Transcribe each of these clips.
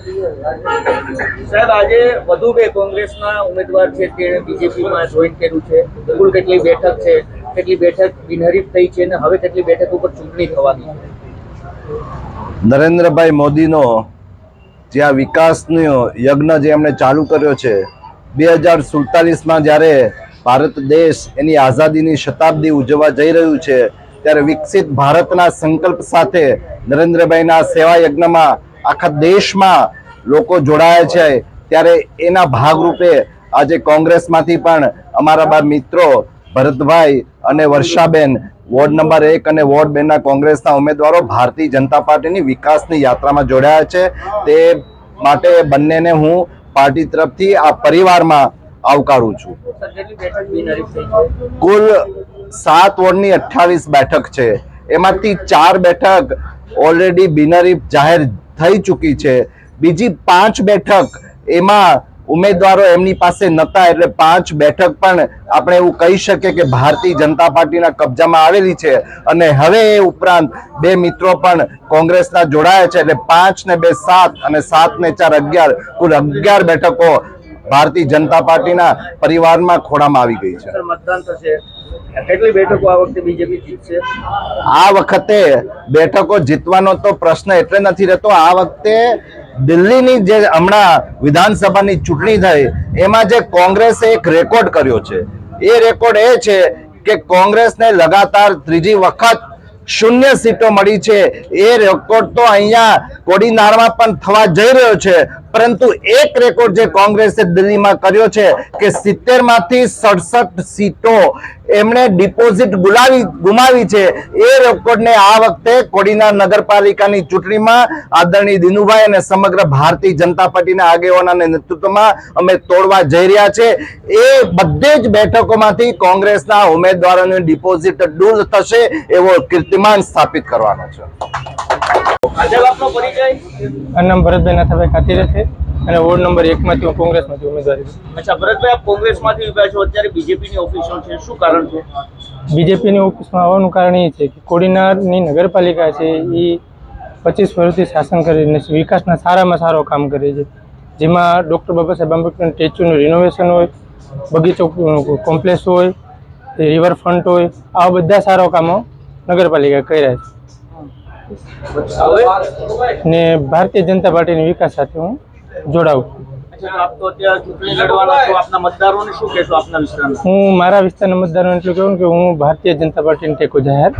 સાહેબ, આજે વધુ બે કોંગ્રેસના ઉમેદવાર છે તે બીજેપીમાં જોઈન કર્યું છે. કુલ કેટલી બેઠક છે, કેટલી બેઠક બિનહરીફ થઈ છે અને હવે કેટલી બેઠક ઉપર ચૂંટણી થવાની છે? નરેન્દ્રભાઈ મોદીનો જે વિકાસનો યજ્ઞ જે એમણે ચાલુ કર્યો છે, બે હજાર સુડતાલીસમાં જ્યારે ભારત દેશ એની આઝાદીની શતાબ્દી ઉજવવા જઈ રહ્યું છે, ત્યારે વિકસિત ભારતના સંકલ્પ સાથે નરેન્દ્રભાઈના સેવા યજ્ઞમાં આખા દેશમાં લોકો જોડાયા છે, ત્યારે એના ભાગરૂપે આજે કોંગ્રેસમાંથી પણ અમારા બા મિત્રો ભરતભાઈ અને વર્ષાબેન, વોર્ડ નંબર એક અને વોર્ડ બે ના કોંગ્રેસના ઉમેદવારો ભારતીય જનતા પાર્ટીની વિકાસની યાત્રામાં જોડાયા છે. તે માટે બંનેને હું પાર્ટી તરફથી આ પરિવારમાં આવકારું છું. કુલ સાત વોર્ડની અઠ્ઠાવીસ બેઠક છે. એમાંથી ચાર બેઠક ઓલરેડી બિનહરીફ જાહેર થઈ ચૂકી છે. બીજી પાંચ બેઠક એમાં ઉમેદવારો એમની પાસે નતા, એટલે પાંચ બેઠક પણ આપણે એવું કહી શકીએ કે ભારતીય જનતા પાર્ટીના કબજામાં આવેલી છે. અને હવે એ ઉપરાંત બે મિત્રો પણ કોંગ્રેસના જોડાયા છે, એટલે પાંચ ને બે સાત અને સાત ને ચાર અગિયાર, કુલ અગિયાર બેઠકો ભારતીય જનતા પાર્ટીના પરિવારમાં ખોડામાં આવી ગઈ છે. મતદાન થશે. કેટલી બેઠકો આ વખતે બીજેપી જીતશે? આ વખતે બેઠકો જીતવાનો તો પ્રશ્ન એટલે નથી રહેતો. આ વખતે દિલ્હીની જે હમણાં વિધાનસભાની ચૂંટણી થઈ એમાં જે કોંગ્રેસે એક રેકોર્ડ કર્યો છે. એ રેકોર્ડ એ છે કે કોંગ્રેસને લગાતાર ત્રીજી વખત શૂન્ય સીટો મળી છે. એ રેકોર્ડ તો અહીંયા કોડીનારમાં પણ થવા જઈ રહ્યો છે. પરંતુ એક રેકોર્ડ જે કોંગ્રેસે દિલ્હીમાં કર્યો છે કે સિત્તેરમાંથી સડસઠ સીટો એમણે ડિપોઝિટ ગુલાવી ગુમાવી છે. એ રેકોર્ડને આ વખતે કોડીના નગરપાલિકાની ચૂંટણીમાં આદરણીય દિનુભાઈ અને સમગ્ર ભારતીય જનતા પાર્ટીના આગેવાનોના નેતૃત્વમાં અમે તોડવા જઈ રહ્યા છે. એ બધે જ બેઠકોમાંથી કોંગ્રેસના ઉમેદવારોની ડિપોઝિટ ડૂલ થશે એવો કીર્તિમાન સ્થાપિત કરવાનો છે આજે આપનો પરિચય મારું નામ ભરતભાઈ નાથાભાઈ ખાતીરે છે અને વોર્ડ નંબર એકમાંથી હું કોંગ્રેસમાંથી ઉમેદવારી છું. અચ્છા ભરતભાઈ આપ કોંગ્રેસમાંથી ઊભા છો અત્યારે બીજેપીની ઓફિસો છે. શું કારણ છે? બીજેપીની ઓફિસમાં આવવાનું કારણ એ છે કે કોડીનારની નગરપાલિકા છે એ પચીસ વર્ષથી શાસન કરીને વિકાસના સારામાં સારો કામ કરે છે. જેમાં ડૉક્ટર બાબા સાહેબ આંબેડકર સ્ટેચ્યુનું રિનોવેશન હોય બગીચો કોમ્પ્લેક્સ હોય રિવરફ્રન્ટ હોય આવા બધા સારા કામો નગરપાલિકા કર્યા છે. ને ભારતીય જનતા પાર્ટીની વિકાસ સાથે હું જોડાઉં હું મારા વિસ્તારના મતદારો એટલું કહું કે હું ભારતીય જનતા પાર્ટીને ટેકો જાહેર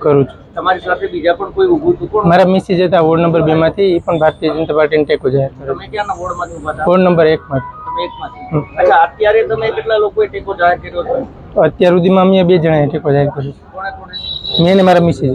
કરું છું. તમારી સાથે બીજા પણ કોઈ ઊભું હતું મારા મિસિસ હતા વોર્ડ નંબર બે માંથી એ પણ ભારતીય જનતા પાર્ટીને ટેકો જાહેર કરે તમે ક્યાંના વોર્ડમાંથી ઊભા હતા? વોર્ડ નંબર એક માંથી અચ્છા અત્યારે તમે કેટલા લોકોએ ટેકો જાહેર કર્યો અત્યાર સુધીમાં અમે બે જણાએ ટેકો જાહેર કર્યો મેં ને મારા મિસિસ